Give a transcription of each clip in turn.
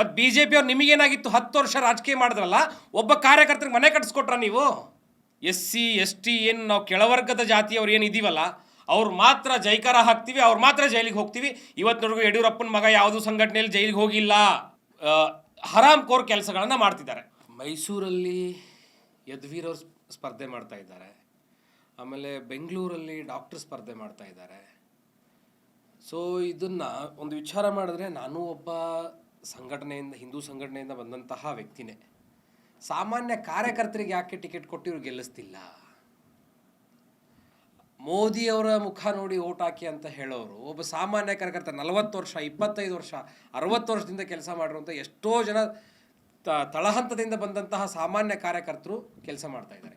ಮತ್ತು B J ಪಿಯವ್ರು ನಿಮಗೇನಾಗಿತ್ತು ಹತ್ತು ವರ್ಷ ರಾಜಕೀಯ ಮಾಡಿದ್ರಲ್ಲ, ಒಬ್ಬ ಕಾರ್ಯಕರ್ತರಿಗೆ ಮನೆ ಕಟ್ಸ್ಕೊಟ್ರ ನೀವು? ಎಸ್ ಸಿ, ಎಸ್ ಟಿ, ಏನು ನಾವು ಕೆಳವರ್ಗದ ಜಾತಿಯವ್ರು ಏನು ಇದೀವಲ್ಲ, ಅವ್ರು ಮಾತ್ರ ಜೈಕಾರ ಹಾಕ್ತೀವಿ, ಅವ್ರು ಮಾತ್ರ ಜೈಲಿಗೆ ಹೋಗ್ತೀವಿ. ಇವತ್ತಿನವರೆಗೂ ಯಡಿಯೂರಪ್ಪನ ಮಗ ಯಾವುದೂ ಸಂಘಟನೆಯಲ್ಲಿ ಜೈಲಿಗೆ ಹೋಗಿಲ್ಲ. ಹರಾಮ್ ಕೋರ್ ಕೆಲಸಗಳನ್ನು ಮಾಡ್ತಿದ್ದಾರೆ. ಮೈಸೂರಲ್ಲಿ ಯದ್ವೀರವ್ರ ಸ್ಪರ್ಧೆ ಮಾಡ್ತಾ ಇದ್ದಾರೆ. ಆಮೇಲೆ ಬೆಂಗಳೂರಲ್ಲಿ ಡಾಕ್ಟರ್ ಸ್ಪರ್ಧೆ ಮಾಡ್ತಾ ಇದ್ದಾರೆ. ಸೊ, ಇದನ್ನು ಒಂದು ವಿಚಾರ ಮಾಡಿದ್ರೆ ನಾನು ಒಬ್ಬ ಸಂಘಟನೆಯಿಂದ, ಹಿಂದೂ ಸಂಘಟನೆಯಿಂದ ಬಂದಂತಹ ವ್ಯಕ್ತಿನೇ. ಸಾಮಾನ್ಯ ಕಾರ್ಯಕರ್ತರಿಗೆ ಯಾಕೆ ಟಿಕೆಟ್ ಕೊಟ್ಟು ಇವ್ರು ಗೆಲ್ಲಿಸ್ತಿಲ್ಲ? ಮೋದಿಯವರ ಮುಖ ನೋಡಿ ಓಟ್ ಹಾಕಿ ಅಂತ ಹೇಳೋರು, ಒಬ್ಬ ಸಾಮಾನ್ಯ ಕಾರ್ಯಕರ್ತ ನಲವತ್ತು ವರ್ಷ, ಇಪ್ಪತ್ತೈದು ವರ್ಷ, ಅರವತ್ತು ವರ್ಷದಿಂದ ಕೆಲಸ ಮಾಡಿರುವಂಥ ಎಷ್ಟೋ ಜನ ತ, ತಳಹಂತದಿಂದ ಬಂದಂತಹ ಸಾಮಾನ್ಯ ಕಾರ್ಯಕರ್ತರು ಕೆಲಸ ಮಾಡ್ತಾ ಇದ್ದಾರೆ.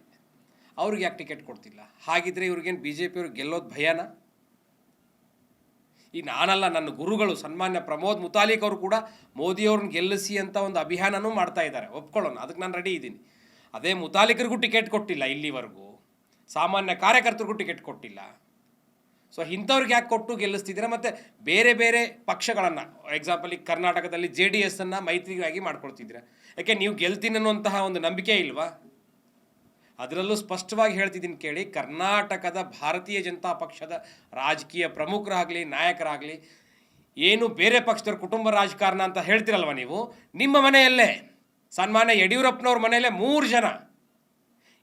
ಅವ್ರಿಗೆ ಯಾಕೆ ಟಿಕೆಟ್ ಕೊಡ್ತಿಲ್ಲ? ಹಾಗಿದ್ರೆ ಇವ್ರಿಗೇನು ಬಿ ಜೆ ಪಿಯವ್ರಿಗೆ ಗೆಲ್ಲೋದು ಭಯನಾ? ಈ ನಾನಲ್ಲ, ನನ್ನ ಗುರುಗಳು, ಸನ್ಮಾನ್ಯ ಪ್ರಮೋದ್ ಮುತಾಲಿಕ್ ಅವರು ಕೂಡ ಮೋದಿಯವ್ರನ್ನ ಗೆಲ್ಲಿಸಿ ಅಂತ ಒಂದು ಅಭಿಯಾನನೂ ಮಾಡ್ತಾ ಇದ್ದಾರೆ. ಒಪ್ಕೊಳ್ಳೋಣ, ಅದಕ್ಕೆ ನಾನು ರೆಡಿ ಇದ್ದೀನಿ. ಅದೇ ಮುತಾಲಿಕರಿಗೂ ಟಿಕೆಟ್ ಕೊಟ್ಟಿಲ್ಲ ಇಲ್ಲಿವರೆಗೂ. ಸಾಮಾನ್ಯ ಕಾರ್ಯಕರ್ತರಿಗೂ ಟಿಕೆಟ್ ಕೊಟ್ಟಿಲ್ಲ. ಸೊ ಇಂಥವ್ರಿಗೆ ಯಾಕೆ ಕೊಟ್ಟು ಗೆಲ್ಲಿಸ್ತಿದ್ದೀರಾ? ಮತ್ತು ಬೇರೆ ಬೇರೆ ಪಕ್ಷಗಳನ್ನು ಎಕ್ಸಾಂಪಲ್ ಈಗ ಕರ್ನಾಟಕದಲ್ಲಿ ಜೆ ಡಿ ಎಸ್ಸನ್ನು ಮೈತ್ರಿಯಾಗಿ ಮಾಡ್ಕೊಳ್ತಿದ್ದೀರಾ? ಯಾಕೆ, ನೀವು ಗೆಲ್ತೀನಿ ಅನ್ನುವಂತಹ ಒಂದು ನಂಬಿಕೆ ಇಲ್ವಾ? ಅದರಲ್ಲೂ ಸ್ಪಷ್ಟವಾಗಿ ಹೇಳ್ತಿದ್ದೀನಿ ಕೇಳಿ, ಕರ್ನಾಟಕದ ಭಾರತೀಯ ಜನತಾ ಪಕ್ಷದ ರಾಜಕೀಯ ಪ್ರಮುಖರಾಗಲಿ, ನಾಯಕರಾಗಲಿ, ಏನು ಬೇರೆ ಪಕ್ಷದವ್ರ ಕುಟುಂಬ ರಾಜಕಾರಣ ಅಂತ ಹೇಳ್ತಿರಲ್ವ ನೀವು, ನಿಮ್ಮ ಮನೆಯಲ್ಲೇ, ಸನ್ಮಾನ್ಯ ಯಡಿಯೂರಪ್ಪನವ್ರ ಮನೆಯಲ್ಲೇ ಮೂರು ಜನ.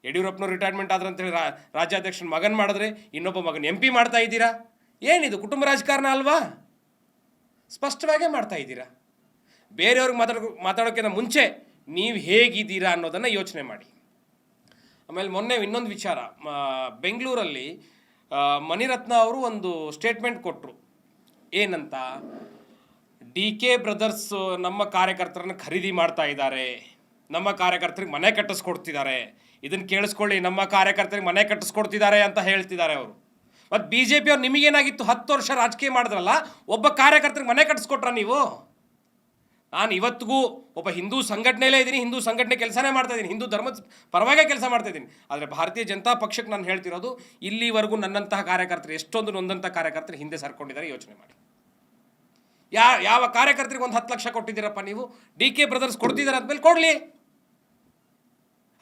ಯಡಿಯೂರಪ್ಪನವ್ರು ರಿಟೈರ್ಮೆಂಟ್ ಆದ್ರೆ ಅಂತೇಳಿ ರಾ, ರಾಜ್ಯಾಧ್ಯಕ್ಷನ ಮಗನ್ ಮಾಡಿದ್ರೆ ಇನ್ನೊಬ್ಬ ಮಗನ ಎಂ ಪಿ ಮಾಡ್ತಾ ಇದ್ದೀರಾ? ಏನಿದು, ಕುಟುಂಬ ರಾಜಕಾರಣ ಅಲ್ವಾ? ಸ್ಪಷ್ಟವಾಗೇ ಮಾಡ್ತಾ ಇದ್ದೀರಾ? ಬೇರೆಯವ್ರಿಗೆ ಮಾತಾಡೋ ಮಾತಾಡೋಕ್ಕಿಂತ ಮುಂಚೆ ನೀವು ಹೇಗಿದ್ದೀರಾ ಅನ್ನೋದನ್ನು ಯೋಚನೆ ಮಾಡಿ. ಆಮೇಲೆ ಮೊನ್ನೆ ಇನ್ನೊಂದು ವಿಚಾರ ಬೆಂಗಳೂರಲ್ಲಿ ಮಣಿರತ್ನ ಅವರು ಒಂದು ಸ್ಟೇಟ್ಮೆಂಟ್ ಕೊಟ್ಟರು ಏನಂತ? ಡಿ ಕೆ ಬ್ರದರ್ಸ್ ನಮ್ಮ ಕಾರ್ಯಕರ್ತರನ್ನ ಖರೀದಿ ಮಾಡ್ತಾ ಇದ್ದಾರೆ. ನಮ್ಮ ಕಾರ್ಯಕರ್ತರಿಗೆ ಮನೆ ಕಟ್ಟಿಸ್ಕೊಡ್ತಿದ್ದಾರೆ. ಇದನ್ನು ಕೇಳಿಸ್ಕೊಳ್ಳಿ, ನಮ್ಮ ಕಾರ್ಯಕರ್ತರಿಗೆ ಮನೆ ಕಟ್ಟಿಸ್ಕೊಡ್ತಿದ್ದಾರೆ ಅಂತ ಹೇಳ್ತಿದ್ದಾರೆ ಅವರು. ಮತ್ತು ಬಿ ಜೆ ಪಿಯವ್ರು ನಿಮಗೇನಾಗಿತ್ತು ಹತ್ತು ವರ್ಷ ರಾಜಕೀಯ ಮಾಡಿದ್ರಲ್ಲ, ಒಬ್ಬ ಕಾರ್ಯಕರ್ತರಿಗೆ ಮನೆ ಕಟ್ಟಿಸ್ಕೊಟ್ರ ನೀವು? ನಾನು ಇವತ್ತಿಗೂ ಒಬ್ಬ ಹಿಂದೂ ಸಂಘಟನೆಯಲ್ಲೇ ಇದ್ದೀನಿ, ಹಿಂದೂ ಸಂಘಟನೆ ಕೆಲಸನೇ ಮಾಡ್ತಾ ಇದ್ದೀನಿ, ಹಿಂದೂ ಧರ್ಮದ ಪರವಾಗೇ ಕೆಲಸ ಮಾಡ್ತಾ ಇದ್ದೀನಿ. ಆದರೆ ಭಾರತೀಯ ಜನತಾ ಪಕ್ಷಕ್ಕೆ ನಾನು ಹೇಳ್ತಿರೋದು, ಇಲ್ಲಿವರೆಗೂ ನನ್ನಂತಹ ಕಾರ್ಯಕರ್ತರು, ಎಷ್ಟೊಂದು ನೊಂದಂಥ ಕಾರ್ಯಕರ್ತರು ಹಿಂದೆ ಸರ್ಕೊಂಡಿದ್ದಾರೆ, ಯೋಚನೆ ಮಾಡಿ. ಯಾ, ಯಾವ ಕಾರ್ಯಕರ್ತರಿಗೆ ಒಂದು ಹತ್ತು ಲಕ್ಷ ಕೊಟ್ಟಿದ್ದೀರಪ್ಪ ನೀವು? ಡಿ ಕೆ ಬ್ರದರ್ಸ್ ಕೊಡ್ತಿದ್ದಾರೆ ಅಂದಮೇಲೆ ಕೊಡಲಿ.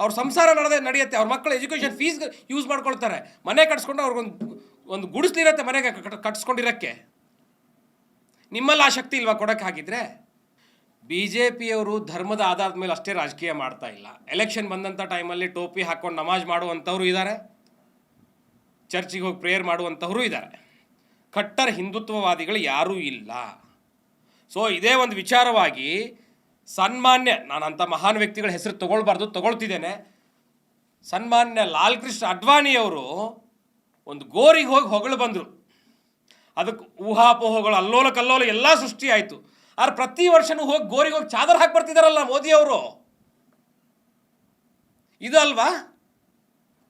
ಅವ್ರ ಸಂಸಾರ ನಡೆದೇ, ನಡೆಯುತ್ತೆ, ಅವ್ರ ಮಕ್ಕಳು ಎಜುಕೇಷನ್ ಫೀಸ್ ಯೂಸ್ ಮಾಡ್ಕೊಳ್ತಾರೆ. ಮನೆ ಕಟ್ಸ್ಕೊಂಡು ಅವ್ರಿಗೊಂದು ಒಂದು ಗುಡಿಸ್ಲಿರತ್ತೆ ಮನೆಗೆ ಕಟ್- ಕಟ್ಸ್ಕೊಂಡಿರಕ್ಕೆ. ನಿಮ್ಮಲ್ಲಿ ಆ ಶಕ್ತಿ ಇಲ್ವಾ ಕೊಡೋಕ್ಕೆ ಬಿ ಜೆ ಪಿಯವರು ಧರ್ಮದ ಆಧಾರದ ಮೇಲೆ ಅಷ್ಟೇ ರಾಜಕೀಯ ಮಾಡ್ತಾ ಇಲ್ಲ. ಎಲೆಕ್ಷನ್ ಬಂದಂಥ ಟೈಮಲ್ಲಿ ಟೋಪಿ ಹಾಕ್ಕೊಂಡು ನಮಾಜ್ ಮಾಡುವಂಥವ್ರು ಇದ್ದಾರೆ ಚರ್ಚಿಗೆ ಹೋಗಿ ಪ್ರೇಯರ್ ಮಾಡುವಂಥವ್ರು ಇದ್ದಾರೆ ಕಟ್ಟರ್ ಹಿಂದುತ್ವವಾದಿಗಳು ಯಾರೂ ಇಲ್ಲ. ಸೊ ಇದೇ ಒಂದು ವಿಚಾರವಾಗಿ ಸನ್ಮಾನ್ಯ, ನಾನು ಅಂಥ ಮಹಾನ್ ವ್ಯಕ್ತಿಗಳ ಹೆಸರು ತಗೊಳ್ಬಾರ್ದು, ತಗೊಳ್ತಿದ್ದೇನೆ. ಸನ್ಮಾನ್ಯ ಲಾಲ್ ಕೃಷ್ಣ ಅಡ್ವಾಣಿಯವರು ಒಂದು ಗೋರಿಗೆ ಹೋಗಿ ಹೊಗಳು ಬಂದರು. ಅದಕ್ಕೆ ಊಹಾಪೋಹಗಳು, ಅಲ್ಲೋಲ ಕಲ್ಲೋಲ ಎಲ್ಲ ಸೃಷ್ಟಿ ಆಯಿತು ಆದ್ರೆ ಪ್ರತಿ ವರ್ಷನೂ ಹೋಗಿ ಗೋರಿಗೆ ಹೋಗಿ ಚಾದರ್ ಹಾಕಿ ಬರ್ತಿದಾರಲ್ಲ ಮೋದಿಯವರು ಇದು ಅಲ್ವಾ?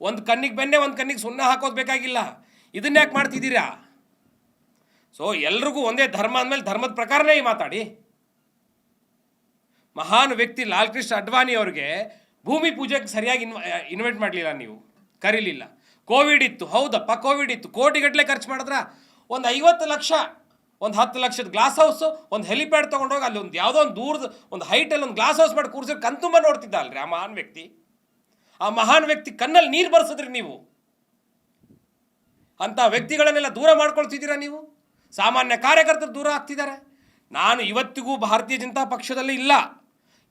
ಒಂದು ಕಣ್ಣಿಗೆ ಬೆನ್ನೆ, ಒಂದು ಕಣ್ಣಿಗೆ ಸುಣ್ಣ ಹಾಕೋದು ಬೇಕಾಗಿಲ್ಲ. ಇದನ್ನ ಯಾಕೆ ಮಾಡ್ತಿದ್ದೀರಾ? ಸೊ ಎಲ್ರಿಗೂ ಒಂದೇ ಧರ್ಮ ಅಂದಮೇಲೆ ಧರ್ಮದ ಪ್ರಕಾರನೇ ಈ ಮಾತಾಡಿ. ಮಹಾನ್ ವ್ಯಕ್ತಿ ಲಾಲ್ಕೃಷ್ಣ ಅಡ್ವಾಣಿ ಅವ್ರಿಗೆ ಭೂಮಿ ಪೂಜೆಗೆ ಸರಿಯಾಗಿ ಇನ್ವ ಇನ್ವೈಟ್ ಮಾಡಲಿಲ್ಲ ನೀವು. ಕರೀಲಿಲ್ಲ. ಕೋವಿಡ್ ಇತ್ತು, ಹೌದಪ್ಪ, ಕೋವಿಡ್ ಇತ್ತು. ಕೋಟಿಗಟ್ಟಲೆ ಖರ್ಚು ಮಾಡಿದ್ರ ಒಂದು ಐವತ್ತು ಲಕ್ಷ ಒಂದು ಹತ್ತು ಲಕ್ಷದ ಗ್ಲಾಸ್ ಹೌಸ್ ಒಂದು ಹೆಲಿಪ್ಯಾಡ್ ತೊಗೊಂಡೋಗಿ ಅಲ್ಲಿ ಒಂದು ಯಾವುದೋ ಒಂದು ದೂರದ ಒಂದು ಹೈಟಲ್ಲಿ ಒಂದು ಗ್ಲಾಸ್ ಹೌಸ್ ಮಾಡಿ ಕೂರಿಸಿ ಕಣ್ತುಂಬ ನೋಡ್ತಿದ್ದ ಅಲ್ರಿ ಆ ಮಹಾನ್ ವ್ಯಕ್ತಿ. ಆ ಮಹಾನ್ ವ್ಯಕ್ತಿ ಕಣ್ಣಲ್ಲಿ ನೀರು ಬರ್ಸಿದ್ರಿ ನೀವು. ಅಂಥ ವ್ಯಕ್ತಿಗಳನ್ನೆಲ್ಲ ದೂರ ಮಾಡ್ಕೊಳ್ತಿದ್ದೀರಾ ನೀವು? ಸಾಮಾನ್ಯ ಕಾರ್ಯಕರ್ತರು ದೂರ ಆಗ್ತಿದ್ದಾರೆ. ನಾನು ಇವತ್ತಿಗೂ ಭಾರತೀಯ ಜನತಾ ಪಕ್ಷದಲ್ಲಿ ಇಲ್ಲ.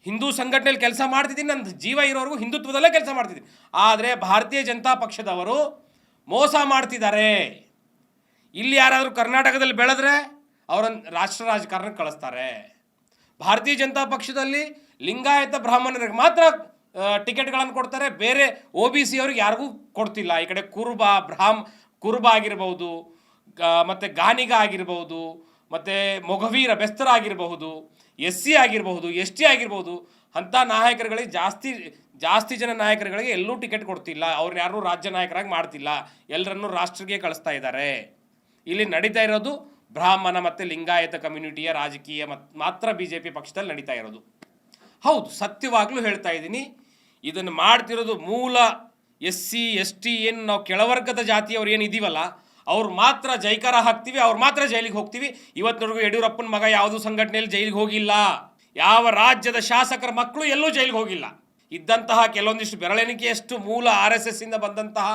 ಹಿಂದೂ ಸಂಘಟನೆಯಲ್ಲಿ ಕೆಲಸ ಮಾಡ್ತಿದ್ದೀನಿ ನನ್ನ ಜೀವ ಇರೋವರೆಗೂ ಹಿಂದುತ್ವದಲ್ಲೇ ಕೆಲಸ ಮಾಡ್ತಿದ್ದೀನಿ. ಆದರೆ ಭಾರತೀಯ ಜನತಾ ಪಕ್ಷದವರು ಮೋಸ ಮಾಡ್ತಿದ್ದಾರೆ. ಇಲ್ಲಿ ಯಾರಾದರೂ ಕರ್ನಾಟಕದಲ್ಲಿ ಬೆಳೆದ್ರೆ ಅವರನ್ನು ರಾಷ್ಟ್ರ ರಾಜಕಾರಣಕ್ಕೆ ಕಳಿಸ್ತಾರೆ. ಭಾರತೀಯ ಜನತಾ ಪಕ್ಷದಲ್ಲಿ ಲಿಂಗಾಯತ ಬ್ರಾಹ್ಮಣರಿಗೆ ಮಾತ್ರ ಟಿಕೆಟ್ಗಳನ್ನು ಕೊಡ್ತಾರೆ. ಬೇರೆ ಒ ಬಿ ಸಿ ಅವ್ರಿಗೆ ಯಾರಿಗೂ ಕೊಡ್ತಿಲ್ಲ. ಈ ಕಡೆ ಕುರುಬ, ಬ್ರಾಹ್ಮ್, ಕುರುಬ ಆಗಿರ್ಬೋದು ಮತ್ತು ಗಾನಿಗ ಆಗಿರ್ಬೋದು ಮತ್ತು ಮೊಘವೀರ, ಬೆಸ್ತರ ಆಗಿರಬಹುದು ಎಸ್ ಸಿ ಆಗಿರಬಹುದು ಎಸ್ ಟಿ ಆಗಿರ್ಬೋದು ಅಂಥ ನಾಯಕರುಗಳಿಗೆ ಜಾಸ್ತಿ ಜಾಸ್ತಿ ಜನ ನಾಯಕರುಗಳಿಗೆ ಎಲ್ಲೂ ಟಿಕೆಟ್ ಕೊಡ್ತಿಲ್ಲ. ಅವ್ರು ಯಾರೂ ರಾಜ್ಯ ನಾಯಕರಾಗಿ ಮಾಡ್ತಿಲ್ಲ. ಎಲ್ಲರನ್ನೂ ರಾಷ್ಟ್ರಕ್ಕೆ ಕಳಿಸ್ತಾ ಇದ್ದಾರೆ. ಇಲ್ಲಿ ನಡೀತಾ ಇರೋದು ಬ್ರಾಹ್ಮಣ ಮತ್ತು ಲಿಂಗಾಯತ ಕಮ್ಯುನಿಟಿಯ ರಾಜಕೀಯ ಮತ್, ಮಾತ್ರ ಬಿ ಜೆ ಪಿ ಪಕ್ಷದಲ್ಲಿ ನಡೀತಾ ಇರೋದು. ಹೌದು, ಸತ್ಯವಾಗಲೂ ಹೇಳ್ತಾ ಇದ್ದೀನಿ. ಇದನ್ನು ಮಾಡ್ತಿರೋದು ಮೂಲ ಎಸ್ ಸಿ ಎಸ್ ಟಿ ಏನು ನಾವು ಕೆಳವರ್ಗದ ಜಾತಿಯವ್ರು ಏನು ಇದೀವಲ್ಲ, ಅವ್ರು ಮಾತ್ರ ಜೈಕಾರ ಹಾಕ್ತೀವಿ, ಅವ್ರು ಮಾತ್ರ ಜೈಲಿಗೆ ಹೋಗ್ತೀವಿ. ಇವತ್ತಿನವರೆಗೂ ಯಡಿಯೂರಪ್ಪನ ಮಗ ಯಾವುದೂ ಸಂಘಟನೆಯಲ್ಲಿ ಜೈಲಿಗೆ ಹೋಗಿಲ್ಲ. ಯಾವ ರಾಜ್ಯದ ಶಾಸಕರ ಮಕ್ಕಳು ಎಲ್ಲೂ ಜೈಲಿಗೆ ಹೋಗಿಲ್ಲ. ಇದ್ದಂತಹ ಕೆಲವೊಂದಿಷ್ಟು ಬೆರಳೆಣಿಕೆಯಷ್ಟು ಮೂಲ ಆರ್ ಎಸ್ ಎಸ್ ಇಂದ ಬಂದಂತಹ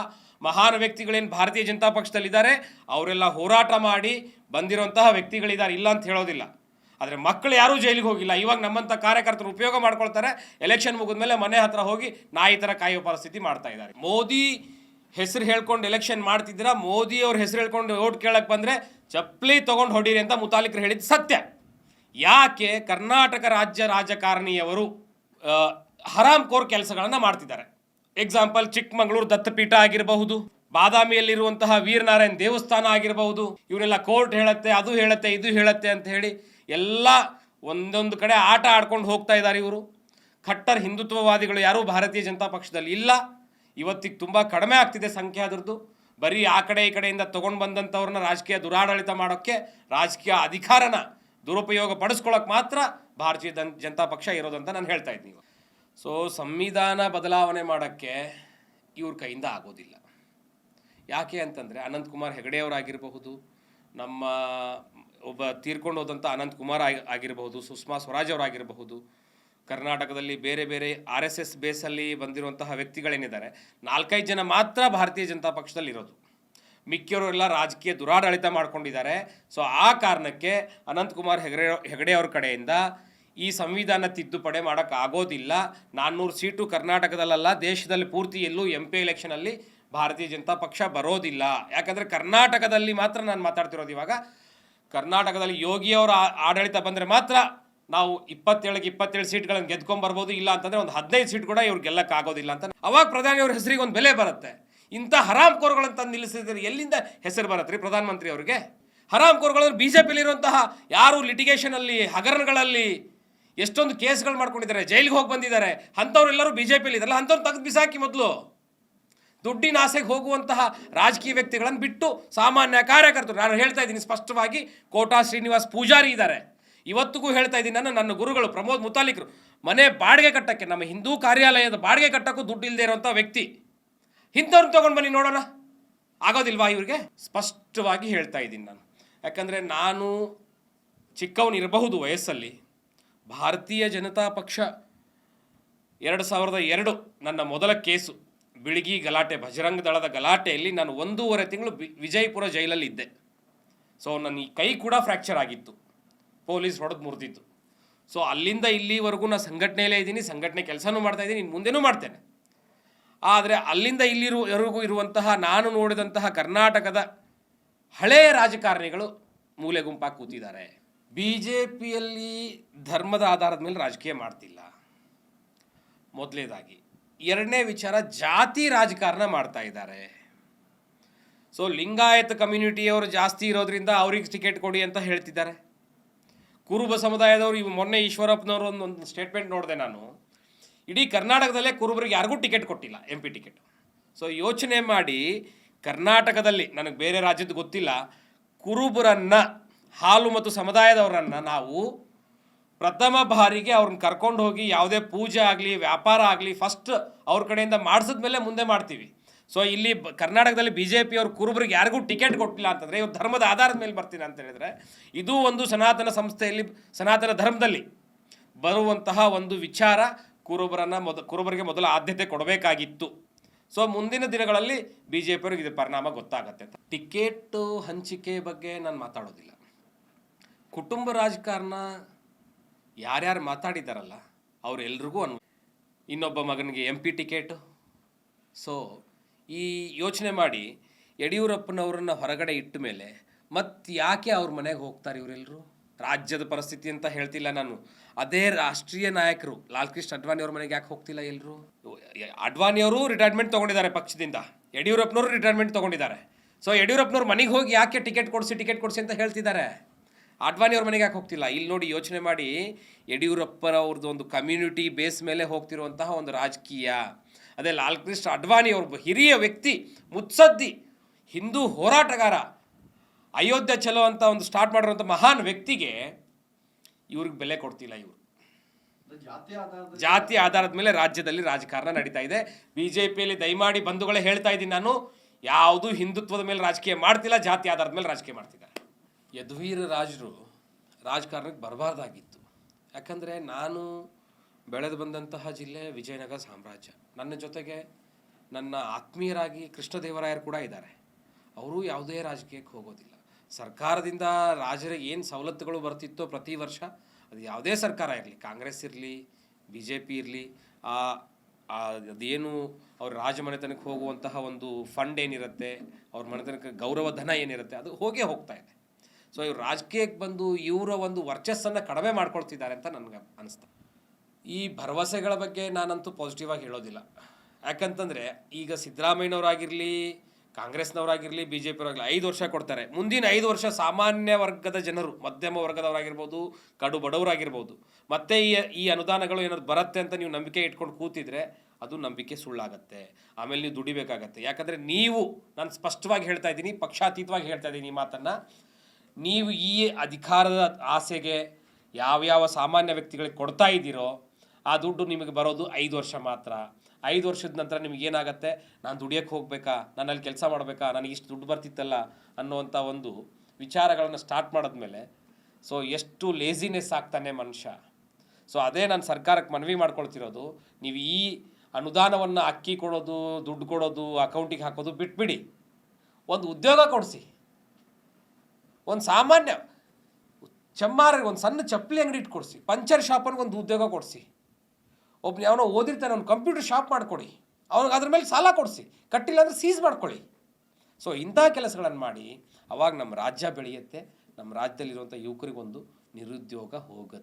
ಮಹಾನ್ ವ್ಯಕ್ತಿಗಳೇನು ಭಾರತೀಯ ಜನತಾ ಪಕ್ಷದಲ್ಲಿದ್ದಾರೆ, ಅವರೆಲ್ಲ ಹೋರಾಟ ಮಾಡಿ ಬಂದಿರುವಂತಹ ವ್ಯಕ್ತಿಗಳಿದ್ದಾರೆ, ಇಲ್ಲ ಅಂತ ಹೇಳೋದಿಲ್ಲ. ಆದರೆ ಮಕ್ಕಳು ಯಾರೂ ಜೈಲಿಗೆ ಹೋಗಿಲ್ಲ. ಇವಾಗ ನಮ್ಮಂಥ ಕಾರ್ಯಕರ್ತರು ಉಪಯೋಗ ಮಾಡ್ಕೊಳ್ತಾರೆ, ಎಲೆಕ್ಷನ್ ಮುಗಿದ್ಮೇಲೆ ಮನೆ ಹತ್ರ ಹೋಗಿ ನಾಯಿ ಥರ ಕಾಯುವ ಪರಿಸ್ಥಿತಿ ಮಾಡ್ತಾ ಇದ್ದಾರೆ. ಮೋದಿ ಹೆಸರು ಹೇಳ್ಕೊಂಡು ಎಲೆಕ್ಷನ್ ಮಾಡ್ತಿದ್ದೀರಾ, ಮೋದಿ ಅವ್ರ ಹೆಸರು ಹೇಳ್ಕೊಂಡು ಓಟ್ ಕೇಳಕ್ಕೆ ಬಂದರೆ ಚಪ್ಪಲಿ ತೊಗೊಂಡು ಹೊಡೀರಿ ಅಂತ ಮುತಾಲಿಕರು ಹೇಳಿದ್ದು ಸತ್ಯ. ಯಾಕೆ ಕರ್ನಾಟಕ ರಾಜ್ಯ ರಾಜಕಾರಣಿಯವರು ಹರಾಮ್ ಕೋರ್ ಕೆಲಸಗಳನ್ನು ಮಾಡ್ತಿದ್ದಾರೆ? ಎಕ್ಸಾಂಪಲ್ ಚಿಕ್ಕಮಗಳೂರು ದತ್ತಪೀಠ ಆಗಿರಬಹುದು ಬಾದಾಮಿಯಲ್ಲಿರುವಂತಹ ವೀರನಾರಾಯಣ ದೇವಸ್ಥಾನ ಆಗಿರಬಹುದು, ಇವರೆಲ್ಲ ಕೋರ್ಟ್ ಹೇಳತ್ತೆ, ಅದು ಹೇಳತ್ತೆ, ಇದು ಹೇಳತ್ತೆ ಅಂತ ಹೇಳಿ ಎಲ್ಲ ಒಂದೊಂದು ಕಡೆ ಆಟ ಆಡ್ಕೊಂಡು ಹೋಗ್ತಾ ಇದ್ದಾರೆ ಇವರು. ಖಟ್ಟರ್ ಹಿಂದುತ್ವವಾದಿಗಳು ಯಾರೂ ಭಾರತೀಯ ಜನತಾ ಪಕ್ಷದಲ್ಲಿ ಇಲ್ಲ. ಇವತ್ತಿಗೆ ತುಂಬ ಕಡಿಮೆ ಆಗ್ತಿದೆ ಸಂಖ್ಯೆ ಅದರದ್ದು. ಬರೀ ಆ ಕಡೆ ಈ ಕಡೆಯಿಂದ ತೊಗೊಂಡು ಬಂದಂಥವ್ರನ್ನ ರಾಜಕೀಯ ದುರಾಡಳಿತ ಮಾಡೋಕ್ಕೆ, ರಾಜಕೀಯ ಅಧಿಕಾರನ ದುರುಪಯೋಗ ಪಡಿಸ್ಕೊಳ್ಳೋಕೆ ಮಾತ್ರ ಭಾರತೀಯ ಜನ್- ಜನತಾ ಪಕ್ಷ ಇರೋದಂತ ನಾನು ಹೇಳ್ತಾ ಇದ್ದೀನಿ ಸೊ ಸಂವಿಧಾನ ಬದಲಾವಣೆ ಮಾಡೋಕ್ಕೆ ಇವ್ರ ಕೈಯಿಂದ ಆಗೋದಿಲ್ಲ. ಯಾಕೆ ಅಂತಂದರೆ ಅನಂತಕುಮಾರ್ ಹೆಗಡೆಯವರಾಗಿರಬಹುದು ನಮ್ಮ ಒಬ್ಬ ತೀರ್ಕೊಂಡು ಹೋದಂಥ ಅನಂತ್ ಕುಮಾರ್ ಆಗಿ, ಆಗಿರಬಹುದು, ಸುಷ್ಮಾ ಸ್ವರಾಜ್ ಅವರಾಗಿರಬಹುದು ಕರ್ನಾಟಕದಲ್ಲಿ ಬೇರೆ ಬೇರೆ ಆರ್ ಎಸ್ ಎಸ್ ಬೇಸಲ್ಲಿ ಬಂದಿರುವಂತಹ ವ್ಯಕ್ತಿಗಳೇನಿದ್ದಾರೆ, ನಾಲ್ಕೈದು ಜನ ಮಾತ್ರ ಭಾರತೀಯ ಜನತಾ ಪಕ್ಷದಲ್ಲಿರೋದು ಮಿಕ್ಕಿಯವರೆಲ್ಲ ರಾಜಕೀಯ ದುರಾಡಳಿತ ಮಾಡ್ಕೊಂಡಿದ್ದಾರೆ. ಸೊ ಆ ಕಾರಣಕ್ಕೆ ಅನಂತಕುಮಾರ್ ಹೆಗಡೆ ಹೆಗಡೆ ಅವ್ರ ಕಡೆಯಿಂದ ಈ ಸಂವಿಧಾನ ತಿದ್ದುಪಡಿ ಮಾಡೋಕ್ಕಾಗೋದಿಲ್ಲ ನಾನ್ನೂರು ಸೀಟು ಕರ್ನಾಟಕದಲ್ಲಲ್ಲ, ದೇಶದಲ್ಲಿ ಪೂರ್ತಿ ಎಲ್ಲೂ ಎಂ ಪಿ ಎಲೆಕ್ಷನಲ್ಲಿ ಭಾರತೀಯ ಜನತಾ ಪಕ್ಷ ಬರೋದಿಲ್ಲ. ಯಾಕಂದರೆ ಕರ್ನಾಟಕದಲ್ಲಿ ಮಾತ್ರ ನಾನು ಮಾತಾಡ್ತಿರೋದು ಇವಾಗ. ಕರ್ನಾಟಕದಲ್ಲಿ ಯೋಗಿಯವರ ಆಡಳಿತ ಬಂದರೆ ಮಾತ್ರ ನಾವು ಇಪ್ಪತ್ತೇಳಕ್ಕೆ ಇಪ್ಪತ್ತೇಳು ಸೀಟ್ಗಳನ್ನು ಗೆದ್ಕೊಂಡ್ಬರ್ಬೋದು ಇಲ್ಲ ಅಂತಂದರೆ ಒಂದು ಹದಿನೈದು ಸೀಟ್ ಕೂಡ ಇವ್ರು ಗೆಲ್ಲಕ್ಕಾಗೋದಿಲ್ಲ ಅಂತ. ಅವಾಗ ಪ್ರಧಾನಿಯವ್ರ ಹೆಸರಿಗೆ ಒಂದು ಬೆಲೆ ಬರುತ್ತೆ. ಇಂಥ ಹರಾಮ್ ಕೋರ್ಗಳನ್ನು ತಂದು ನಿಲ್ಲಿಸಿದ್ರೆ ಎಲ್ಲಿಂದ ಹೆಸರು ಬರುತ್ತೆ ರೀ ಪ್ರಧಾನಮಂತ್ರಿ ಅವರಿಗೆ? ಹರಾಮ್ ಕೋರ್ಗಳು ಬಿ ಜೆ ಪಿಲಿರುವಂತಹ ಯಾರು ಲಿಟಿಗೇಷನಲ್ಲಿ ಹಗರಣಗಳಲ್ಲಿ ಎಷ್ಟೊಂದು ಕೇಸ್ಗಳು ಮಾಡ್ಕೊಂಡಿದ್ದಾರೆ. ಜೈಲಿಗೆ ಹೋಗಿ ಬಂದಿದ್ದಾರೆ. ಅಂಥವ್ರೆಲ್ಲರೂ ಬಿ ಜೆ ಪಿಲಿ ಇದ್ದಾರಲ್ಲ ಅಂಥವ್ರು ತೆಗೆದು ಬಿಸಾಕಿ ಮೊದಲು. ದುಡ್ಡಿನ ಆಸೆಗೆ ಹೋಗುವಂತಹ ರಾಜಕೀಯ ವ್ಯಕ್ತಿಗಳನ್ನು ಬಿಟ್ಟು ಸಾಮಾನ್ಯ ಕಾರ್ಯಕರ್ತರು. ನಾನು ಹೇಳ್ತಾ ಇದ್ದೀನಿ ಸ್ಪಷ್ಟವಾಗಿ, ಕೋಟಾ ಶ್ರೀನಿವಾಸ್ ಪೂಜಾರಿ ಇದ್ದಾರೆ ಇವತ್ತಿಗೂ ಹೇಳ್ತಾ ಇದ್ದೀನಿ ನಾನು ನನ್ನ ಗುರುಗಳು, ಪ್ರಮೋದ್ ಮುತಾಲಿಕರು. ಮನೆ ಬಾಡಿಗೆ ಕಟ್ಟಕ್ಕೆ, ನಮ್ಮ ಹಿಂದೂ ಕಾರ್ಯಾಲಯದ ಬಾಡಿಗೆ ಕಟ್ಟಕ್ಕೂ ದುಡ್ಡು ಇಲ್ಲದೆ ಇರುವಂಥ ವ್ಯಕ್ತಿ. ಇಂಥವ್ರನ್ನ ತೊಗೊಂಡು ಬನ್ನಿ ನೋಡೋಣ. ಆಗೋದಿಲ್ವಾ ಇವ್ರಿಗೆ? ಸ್ಪಷ್ಟವಾಗಿ ಹೇಳ್ತಾ ಇದ್ದೀನಿ ನಾನು. ಯಾಕಂದರೆ ನಾನು ಚಿಕ್ಕವನಿರಬಹುದು ವಯಸ್ಸಲ್ಲಿ ಭಾರತೀಯ ಜನತಾ ಪಕ್ಷ ಎರಡು ಸಾವಿರದ ಎರಡು ನನ್ನ ಮೊದಲ ಕೇಸು. ಬಿಳಿಗಿ ಗಲಾಟೆ, ಭಜರಂಗ ದಳದ ಗಲಾಟೆಯಲ್ಲಿ ನಾನು ಒಂದೂವರೆ ತಿಂಗಳು ವಿಜಯಪುರ ಜೈಲಲ್ಲಿ ಇದ್ದೆ ಸೊ, ನನ್ನ ಈ ಕೈ ಕೂಡ ಫ್ರ್ಯಾಕ್ಚರ್ ಆಗಿತ್ತು. ಪೊಲೀಸ್ ಹೊಡೆದು ಮುರಿದಿತ್ತು. ಸೊ, ಅಲ್ಲಿಂದ ಇಲ್ಲಿವರೆಗೂ ನಾನು ಸಂಘಟನೆಯಲ್ಲೇ ಇದ್ದೀನಿ, ಸಂಘಟನೆ ಕೆಲಸನೂ ಮಾಡ್ತಾ ಇದ್ದೀನಿ ಇನ್ನು ಮುಂದೆನೂ ಮಾಡ್ತೇನೆ. ಆದರೆ ಅಲ್ಲಿಂದ ಇಲ್ಲಿರುವವರೆಗೂ ಇರುವಂತಹ, ನಾನು ನೋಡಿದಂತಹ ಕರ್ನಾಟಕದ ಹಳೆಯ ರಾಜಕಾರಣಿಗಳು ಮೂಲೆ ಗುಂಪಾಗಿ ಕೂತಿದ್ದಾರೆ. ಬಿ ಜೆ ಪಿಯಲ್ಲಿ ಧರ್ಮದ ಆಧಾರದ ಮೇಲೆ ರಾಜಕೀಯ ಮಾಡ್ತಿಲ್ಲ. ಮೊದಲೇದಾಗಿ. ಎರಡನೇ ವಿಚಾರ, ಜಾತಿ ರಾಜಕಾರಣ ಮಾಡ್ತಾ ಇದ್ದಾರೆ. ಸೊ ಲಿಂಗಾಯತ ಕಮ್ಯುನಿಟಿಯವರು ಜಾಸ್ತಿ ಇರೋದ್ರಿಂದ ಅವ್ರಿಗೆ ಟಿಕೆಟ್ ಕೊಡಿ ಅಂತ ಹೇಳ್ತಿದ್ದಾರೆ. ಕುರುಬ ಸಮುದಾಯದವರು, ಇವು ಮೊನ್ನೆ ಈಶ್ವರಪ್ಪನವರು ಒಂದು ಸ್ಟೇಟ್ಮೆಂಟ್ ನೋಡಿದೆ ನಾನು. ಇಡೀ ಕರ್ನಾಟಕದಲ್ಲೇ ಕುರುಬರಿಗೆ ಯಾರಿಗೂ ಟಿಕೆಟ್ ಕೊಟ್ಟಿಲ್ಲ ಎಂ ಪಿ ಟಿಕೆಟ್. ಸೊ ಯೋಚನೆ ಮಾಡಿ ಕರ್ನಾಟಕದಲ್ಲಿ, ನನಗೆ ಬೇರೆ ರಾಜ್ಯದ ಗೊತ್ತಿಲ್ಲ, ಕುರುಬರನ್ನ ಹಾಲು ಮತ್ತು ಸಮುದಾಯದವರನ್ನು ನಾವು ಪ್ರಥಮ ಬಾರಿಗೆ ಅವ್ರನ್ನ ಕರ್ಕೊಂಡು ಹೋಗಿ ಯಾವುದೇ ಪೂಜೆ ಆಗಲಿ, ವ್ಯಾಪಾರ ಆಗಲಿ ಫಸ್ಟ್ ಅವ್ರ ಕಡೆಯಿಂದ ಮಾಡಿಸಿದ್ಮೇಲೆ ಮುಂದೆ ಮಾಡ್ತೀವಿ. ಸೊ ಇಲ್ಲಿ ಕರ್ನಾಟಕದಲ್ಲಿ ಬಿ ಜೆ ಪಿಯವ್ರು ಕುರುಬರಿಗೆ ಯಾರಿಗೂ ಟಿಕೆಟ್ ಕೊಟ್ಟಿಲ್ಲ ಅಂತಂದರೆ ಇವ್ರು ಧರ್ಮದ ಆಧಾರದ ಮೇಲೆ ಬರ್ತೀನಿ ಅಂತ ಹೇಳಿದ್ರೆ, ಇದು ಒಂದು ಸನಾತನ ಸಂಸ್ಥೆಯಲ್ಲಿ, ಸನಾತನ ಧರ್ಮದಲ್ಲಿ ಬರುವಂತಹ ಒಂದು ವಿಚಾರ ಕುರುಬರನ್ನು ಮೊದ, ಕುರುಬರಿಗೆ ಮೊದಲ ಆದ್ಯತೆ ಕೊಡಬೇಕಾಗಿತ್ತು. ಸೊ ಮುಂದಿನ ದಿನಗಳಲ್ಲಿ ಬಿ ಜೆ ಪಿಯವ್ರಿಗೆ ಇದು ಪರಿಣಾಮ ಗೊತ್ತಾಗತ್ತೆ ಟಿಕೆಟ್ ಹಂಚಿಕೆ ಬಗ್ಗೆ ನಾನು ಮಾತಾಡೋದಿಲ್ಲ. ಕುಟುಂಬ ರಾಜಕಾರಣ ಯಾರ್ಯಾರು ಮಾತಾಡಿದ್ದಾರಲ್ಲ ಅವರೆಲ್ರಿಗೂ ಅನ್ ಇನ್ನೊಬ್ಬ ಮಗನಿಗೆ ಎಂ ಪಿ ಟಿಕೆಟು ಸೊ ಈ ಯೋಚನೆ ಮಾಡಿ ಯಡಿಯೂರಪ್ಪನವ್ರನ್ನ ಹೊರಗಡೆ ಇಟ್ಟ ಮೇಲೆ ಮತ್ತೆ ಯಾಕೆ ಅವ್ರ ಮನೆಗೆ ಹೋಗ್ತಾರೆ ಇವರೆಲ್ಲರೂ ರಾಜ್ಯದ ಪರಿಸ್ಥಿತಿ ಅಂತ ಹೇಳ್ತಿಲ್ಲ ನಾನು. ಅದೇ ರಾಷ್ಟ್ರೀಯ ನಾಯಕರು ಲಾಲ್ ಕೃಷ್ಣ ಅಡ್ವಾಣಿ ಅವ್ರ ಮನೆಗೆ ಯಾಕೆ ಹೋಗ್ತಿಲ್ಲ ಎಲ್ಲರೂ ಅಡ್ವಾಣಿಯವರು ರಿಟೈರ್ಮೆಂಟ್ ತೊಗೊಂಡಿದ್ದಾರೆ ಪಕ್ಷದಿಂದ. ಯಡಿಯೂರಪ್ಪನವರು ರಿಟೈರ್ಮೆಂಟ್ ತೊಗೊಂಡಿದ್ದಾರೆ. ಸೊ ಯಡಿಯೂರಪ್ಪನವ್ರ ಮನೆಗೆ ಹೋಗಿ ಯಾಕೆ ಟಿಕೆಟ್ ಕೊಡಿಸಿ ಟಿಕೆಟ್ ಕೊಡಿಸಿ ಅಂತ ಹೇಳ್ತಿದ್ದಾರೆ? ಅಡ್ವಾಣಿ ಅವ್ರ ಮನೆಗೆ ಯಾಕೆ ಹೋಗ್ತಿಲ್ಲ? ಇಲ್ಲಿ ನೋಡಿ ಯೋಚನೆ ಮಾಡಿ ಯಡಿಯೂರಪ್ಪರವ್ರದ್ದು ಒಂದು ಕಮ್ಯುನಿಟಿ ಬೇಸ್ ಮೇಲೆ ಹೋಗ್ತಿರುವಂತಹ ಒಂದು ರಾಜಕೀಯ. ಅದೇ ಲಾಲ್ ಕೃಷ್ಣ ಅಡ್ವಾಣಿ ಅವ್ರ ಹಿರಿಯ ವ್ಯಕ್ತಿ ಮುತ್ಸದ್ದಿ ಹಿಂದೂ ಹೋರಾಟಗಾರ ಅಯೋಧ್ಯೆ ಚಲೋ ಅಂತ ಒಂದು ಸ್ಟಾರ್ಟ್ ಮಾಡಿರುವಂಥ ಮಹಾನ್ ವ್ಯಕ್ತಿಗೆ ಇವ್ರಿಗೆ ಬೆಲೆ ಕೊಡ್ತಿಲ್ಲ ಇವರು. ಜಾತಿ ಆಧಾರದ ಜಾತಿ ಆಧಾರದ ಮೇಲೆ ರಾಜ್ಯದಲ್ಲಿ ರಾಜಕಾರಣ ನಡೀತಾ ಇದೆ. ಬಿ ಜೆ ಪಿಯಲ್ಲಿ ದಯಮಾಡಿ ಬಂಧುಗಳೇ ಹೇಳ್ತಾ ಇದ್ದೀನಿ ನಾನು ಯಾವುದೂ ಹಿಂದುತ್ವದ ಮೇಲೆ ರಾಜಕೀಯ ಮಾಡ್ತಿಲ್ಲ ಜಾತಿ ಆಧಾರದ ಮೇಲೆ ರಾಜಕೀಯ ಮಾಡ್ತಿದ್ದಾರೆ. ಯದುವೀರ ರಾಜರು ರಾಜಕಾರಣಕ್ಕೆ ಬರಬಾರ್ದಾಗಿತ್ತು. ಯಾಕಂದರೆ ನಾನು ಬೆಳೆದು ಬಂದಂತಹ ಜಿಲ್ಲೆ ವಿಜಯನಗರ ಸಾಮ್ರಾಜ್ಯ. ನನ್ನ ಜೊತೆಗೆ ನನ್ನ ಆತ್ಮೀಯರಾಗಿ ಕೃಷ್ಣದೇವರಾಯರು ಕೂಡ ಇದ್ದಾರೆ. ಅವರು ಯಾವುದೇ ರಾಜಕೀಯಕ್ಕೆ ಹೋಗೋದಿಲ್ಲ. ಸರ್ಕಾರದಿಂದ ರಾಜರಿಗೆ ಏನು ಸವಲತ್ತುಗಳು ಬರ್ತಿತ್ತೋ ಪ್ರತಿ ವರ್ಷ ಅದು ಯಾವುದೇ ಸರ್ಕಾರ ಇರಲಿ, ಕಾಂಗ್ರೆಸ್ ಇರಲಿ ಬಿ ಜೆ ಪಿ ಇರಲಿ, ಆ ಅದೇನು ಅವ್ರ ರಾಜಮನೆತನಕ್ಕೆ ಹೋಗುವಂತಹ ಒಂದು ಫಂಡ್ ಏನಿರುತ್ತೆ, ಅವ್ರ ಮನೆತನಕ್ಕೆ ಗೌರವ ಧನ ಏನಿರುತ್ತೆ, ಅದು ಹೋಗೇ ಹೋಗ್ತಾ ಇದೆ. ಸೊ ಇವ್ರು ರಾಜಕೀಯಕ್ಕೆ ಬಂದು ಇವರ ಒಂದು ವರ್ಚಸ್ಸನ್ನು ಕಡಿಮೆ ಮಾಡ್ಕೊಳ್ತಿದ್ದಾರೆ ಅಂತ ನನಗೆ ಅನಿಸ್ತಾ. ಈ ಭರವಸೆಗಳ ಬಗ್ಗೆ ನಾನಂತೂ ಪಾಸಿಟಿವ್ ಆಗಿ ಹೇಳೋದಿಲ್ಲ. ಯಾಕಂತಂದರೆ, ಈಗ ಸಿದ್ದರಾಮಯ್ಯನವರಾಗಿರಲಿ, ಕಾಂಗ್ರೆಸ್ನವರಾಗಿರಲಿ ಬಿ ಜೆ ಪಿಯವರಾಗಲಿ ಐದು ವರ್ಷ ಕೊಡ್ತಾರೆ. ಮುಂದಿನ ಐದು ವರ್ಷ ಸಾಮಾನ್ಯ ವರ್ಗದ ಜನರು, ಮಧ್ಯಮ ವರ್ಗದವರಾಗಿರ್ಬೋದು, ಕಡು ಬಡವರಾಗಿರ್ಬೋದು, ಮತ್ತೆ ಈ ಈ ಅನುದಾನಗಳು ಏನಾದ್ರು ಬರುತ್ತೆ ಅಂತ ನೀವು ನಂಬಿಕೆ ಇಟ್ಕೊಂಡು ಕೂತಿದ್ರೆ, ಅದು ನಂಬಿಕೆ ಸುಳ್ಳಾಗತ್ತೆ. ಆಮೇಲೆ ನೀವು ದುಡಿಬೇಕಾಗತ್ತೆ. ಯಾಕಂದರೆ ನೀವು, ನಾನು ಸ್ಪಷ್ಟವಾಗಿ ಹೇಳ್ತಾ ಇದ್ದೀನಿ, ಪಕ್ಷಾತೀತವಾಗಿ ಹೇಳ್ತಾ ಇದ್ದೀನಿ ಈ ಮಾತನ್ನು ನೀವು ಈ ಅಧಿಕಾರದ ಆಸೆಗೆ ಯಾವ್ಯಾವ ಸಾಮಾನ್ಯ ವ್ಯಕ್ತಿಗಳಿಗೆ ಕೊಡ್ತಾ ಇದ್ದೀರೋ ಆ ದುಡ್ಡು ನಿಮಗೆ ಬರೋದು ಐದು ವರ್ಷ ಮಾತ್ರ. ಐದು ವರ್ಷದ ನಂತರ ನಿಮ್ಗೆ ಏನಾಗುತ್ತೆ? ನಾನು ದುಡಿಯೋಕ್ಕೆ ಹೋಗಬೇಕಾ? ನಾನು ಕೆಲಸ ಮಾಡಬೇಕಾ? ನನಗೆ ಇಷ್ಟು ದುಡ್ಡು ಬರ್ತಿತ್ತಲ್ಲ ಅನ್ನುವಂಥ ಒಂದು ವಿಚಾರಗಳನ್ನು ಸ್ಟಾರ್ಟ್ ಮಾಡಿದ್ಮೇಲೆ ಸೊ ಎಷ್ಟು ಲೇಸಿನೆಸ್ ಆಗ್ತಾನೆ ಮನುಷ್ಯ. ಸೊ ಅದೇ ನಾನು ಸರ್ಕಾರಕ್ಕೆ ಮನವಿ ಮಾಡ್ಕೊಳ್ತಿರೋದು, ನೀವು ಈ ಅನುದಾನವನ್ನು ಅಕ್ಕಿ ಕೊಡೋದು, ದುಡ್ಡು ಕೊಡೋದು ಅಕೌಂಟಿಗೆ ಹಾಕೋದು ಬಿಟ್ಬಿಡಿ. ಒಂದು ಉದ್ಯೋಗ ಕೊಡಿಸಿ. ಒಂದು ಸಾಮಾನ್ಯ ಚಮ್ಮಾರಿಗೆ ಒಂದು ಸಣ್ಣ ಚಪ್ಪಲಿ ಅಂಗಡಿ ಇಟ್ಕೊಡ್ಸಿ ಪಂಚರ್ ಶಾಪನ್ಗೆ ಒಂದು ಉದ್ಯೋಗ ಕೊಡಿಸಿ. ಒಬ್ಬ ಯಾವನೋ ಓದಿರ್ತಾನೆ, ಅವ್ನು ಕಂಪ್ಯೂಟರ್ ಶಾಪ್ ಮಾಡಿಕೊಡಿ, ಅವ್ನಿಗೆ ಅದ್ರ ಮೇಲೆ ಸಾಲ ಕೊಡಿಸಿ, ಕಟ್ಟಿಲ್ಲ ಅಂದರೆ ಸೀಸ್ ಮಾಡ್ಕೊಳ್ಳಿ ಸೊ ಇಂಥ ಕೆಲಸಗಳನ್ನು ಮಾಡಿ, ಅವಾಗ ನಮ್ಮ ರಾಜ್ಯ ಬೆಳೆಯುತ್ತೆ ನಮ್ಮ ರಾಜ್ಯದಲ್ಲಿರುವಂಥ ಯುವಕರಿಗೊಂದು ನಿರುದ್ಯೋಗ ಹೋಗುತ್ತೆ.